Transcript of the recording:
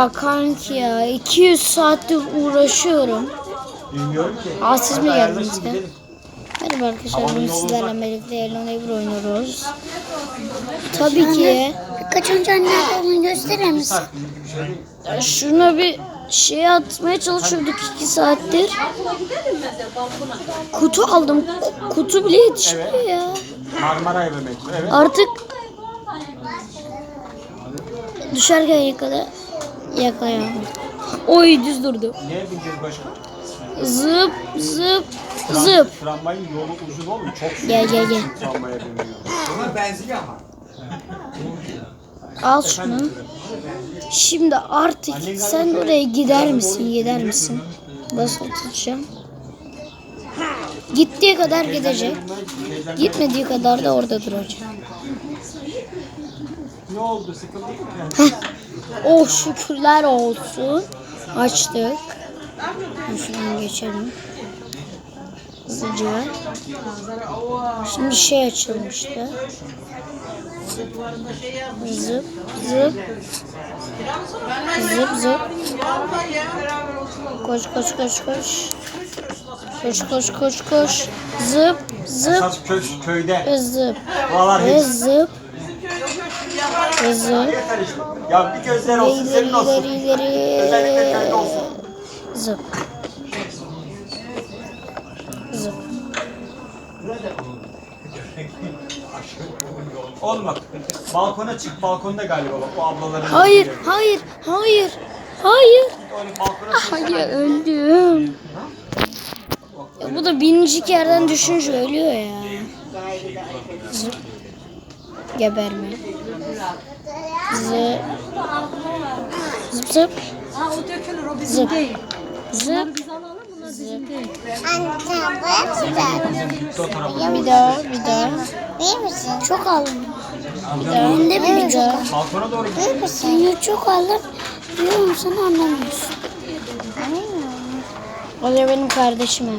Ya kanki ya 200 saattir uğraşıyorum. Bilmiyorum ki. Aa siz mi Hadi geldiniz ya? gidelim. Merhaba arkadaşlar bugün sizlerle birlikte Elon Ever oynuyoruz. Tabii ki Birkaç önce nerede olduğunu gösterir misin? Şey şuna bir şey atmaya çalışıyorduk 2 saattir. Kutu aldım. Ku- Kutu bile yetişmiyor ya. Marmaray ve metro. Evet. Artık düşerken yakala yakalayamadım. Oy düz durdu. Neye bineceğiz başka? Zıp zıp Tram- zıp. Tramvayın yolu uzun oğlum. Çok uzun. Gel, gel, gel. Tramvaya biniyor. Ama benzin ama. Al şunu. Şimdi artık sen oraya gider misin, gider misin? Nasıl tutacağım? Gittiği kadar gidecek. Gitmediği kadar da orada duracak. Ne oldu? Sıkıldın mı? Oh şükürler olsun. Açtık. Şuradan geçelim. Hızlıca. Şimdi şey açılmıştı. Zıp zıp. Zıp zıp. Koş koş koş koş. Koş koş koş koş. Zıp zıp Esas köy, köyde. ve zıp. Ve zıp. İşte. Ya bir gözler olsun senin olsun. ileri Özellikle köyde ileri. olsun. Zıp. Zıp. Oğlum bak. Balkona çık. Balkonda galiba bak. O ablaların. Hayır, hayır, hayır, hayır. Öyle balkona çık. Hayır, öldüm. Ya bu da birinci yerden düşünce ölüyor ya. Zıp. Geberme. Zıp. Zıp zıp. Zıp. Zıp. Zıp. Anne sen boya güzel. Bir daha, bir daha. Değil misin? Çok aldım. Bir daha, Önde bir çok? Balkona doğru git. Değil misin? Ya çok aldım. Diyor musun anlamıyorsun. O da benim kardeşim. ha.